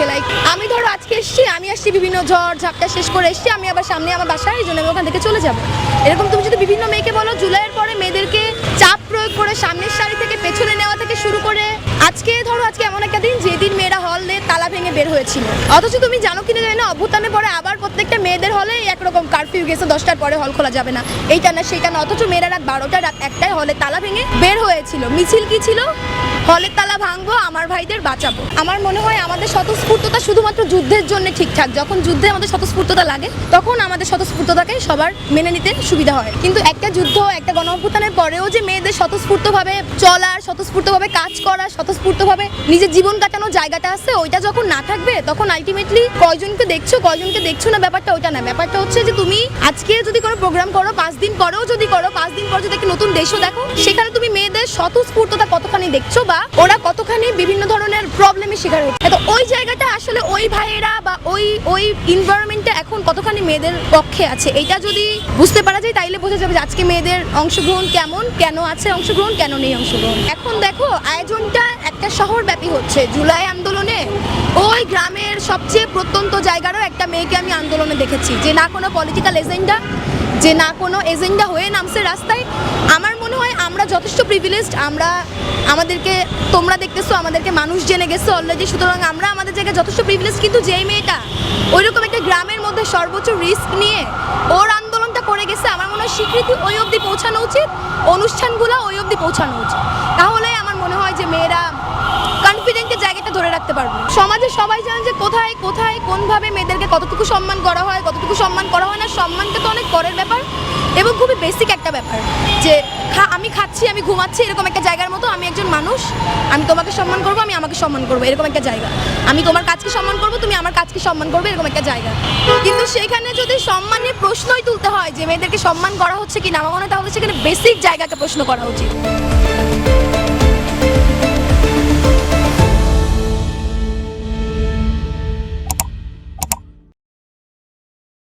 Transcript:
হচ্ছে লাইক আমি ধরো আজকে এসেছি, আমি আসছি, বিভিন্ন ঝড় ঝাপটা শেষ করে এসেছি, আমি আবার সামনে আমার বাসায় এই জন্য আমি ওখান থেকে চলে যাব। এরকম তুমি যদি বিভিন্ন মেয়েকে বলো, জুলাইয়ের পরে মেয়েদেরকে চাপ প্রয়োগ করে সামনের সারি থেকে পেছনে নেওয়া থেকে শুরু করে, আজকে ধরো আজকে এমন একটা দিন যেদিন মেয়েরা হল দিয়ে তালা ভেঙে বের হয়েছিল। অথচ তুমি জানো কিনা জানি না অভ্যুত্থানের পরে আবার প্রত্যেকটা মেয়েদের হলে একরকম কারফিউ গেছে, দশটার পরে হল খোলা যাবে না। এইটা না, সেইটা না, অথচ মেয়েরা রাত বারোটা, রাত একটাই হলে তালা ভেঙে বের হয়েছিল। মিছিল কি ছিল? হলের তালা ভাঙবো, আমার ভাইদের বাঁচাবো। আমার মনে হয় আমাদের স্বতঃস্ফূর্ততা শুধুমাত্র যুদ্ধের জন্য ঠিকঠাক। যখন যুদ্ধে আমাদের স্বতঃস্ফূর্ততা লাগে, তখন আমাদের স্বতঃস্ফূর্ততাকে সবার মেনে নিতে সুবিধা হয়। কিন্তু একটা যুদ্ধ, একটা গণঅভ্যুত্থানের পরেও যে মেয়েদের স্বতঃস্ফূর্তভাবে চলার, স্বতঃস্ফূর্তভাবে কাজ করা স্বতঃস্ফূর্তভাবে নিজের জীবন কাটানোর জায়গাটা আছে, ওইটা যখন না থাকবে, তখন আলটিমেটলি কয়জনকে দেখছ কয়জনকে দেখছ না, ব্যাপারটা ওইটা না। ব্যাপারটা হচ্ছে যে তুমি আজকে যদি কোনো প্রোগ্রাম করো, পাঁচ দিন পরেও যদি করো, পাঁচ দিন পর যদি একটা নতুন দেশও দেখো, সেখানে তুমি মেয়েদের স্বতঃস্ফূর্ততা কতখানি দেখছ বা ওরা কতখানি বিভিন্ন ধরনের প্রবলেমের শিকার হচ্ছে। তো ওই জায়গাটা আসলে ওই ভাইয়েরা বা ওই ওই ইনভায়রনমেন্টটা এখন কতখানি মেয়েদের পক্ষে আছে এটা যদি বুঝতে পারা যায়, তাইলে বোঝা যাবে যে আজকে মেয়েদের অংশগ্রহণ কেমন, কেন আছে অংশগ্রহণ, কেন নেই অংশগ্রহণ। এখন দেখো, আয়োজনটা একটা শহর ব্যাপী হচ্ছে। জুলাই আন্দোলনে ওই গ্রামের সবচেয়ে প্রত্যন্ত জায়গারও একটা মেয়েকে আমি আন্দোলনে দেখেছি। যে না কোনো পলিটিক্যাল এজেন্ডা যে না কোনো এজেন্ডা হয়ে নামছে রাস্তায়। আমার আমরা যথেষ্ট প্রিভিলেজড আমরা আমাদেরকে, তোমরা দেখতেছো, আমাদেরকে মানুষ জেনে গেছো অলরেডি সুতরাং আমরা আমাদের জায়গায় যথেষ্ট প্রিভিলেজ কিন্তু যেই মেয়েটা ওই রকম একটা গ্রামের মধ্যে সর্বোচ্চ রিস্ক নিয়ে ওর আন্দোলনটা করে গেছে, আমার মনে হয় স্বীকৃতি ওই অবধি পৌঁছানো উচিত, অনুষ্ঠানগুলো ওই অবধি পৌঁছানো উচিত। তাহলে আমার মনে হয় যে মেয়েরা কনফিডেন্টের জায়গাটা ধরে রাখতে পারবে সমাজে সবাই জানে যে কোথায় কোথায়, কোনভাবে মেয়েদেরকে কতটুকু সম্মান করা হয়, কতটুকু সম্মান করা হয় না, সম্মানটা তো অনেক পরের ব্যাপার এবং খুবই বেসিক একটা ব্যাপার যে খা, আমি খাচ্ছি, আমি ঘুমাচ্ছি এরকম একটা জায়গার মতো, আমি একজন মানুষ, আমি তোমাকে সম্মান করব, আমি আমাকে সম্মান করব, এরকম একটা জায়গা। আমি তোমার কাজকে সম্মান করব, তুমি আমার কাজকে সম্মান করবে, এরকম একটা জায়গা। কিন্তু সেখানে যদি সম্মানের প্রশ্নই তুলতে হয় যে মেয়েদেরকে সম্মান করা হচ্ছে কি না আমার মনে তাহলে সেখানে বেসিক জায়গাকে প্রশ্ন করা উচিত।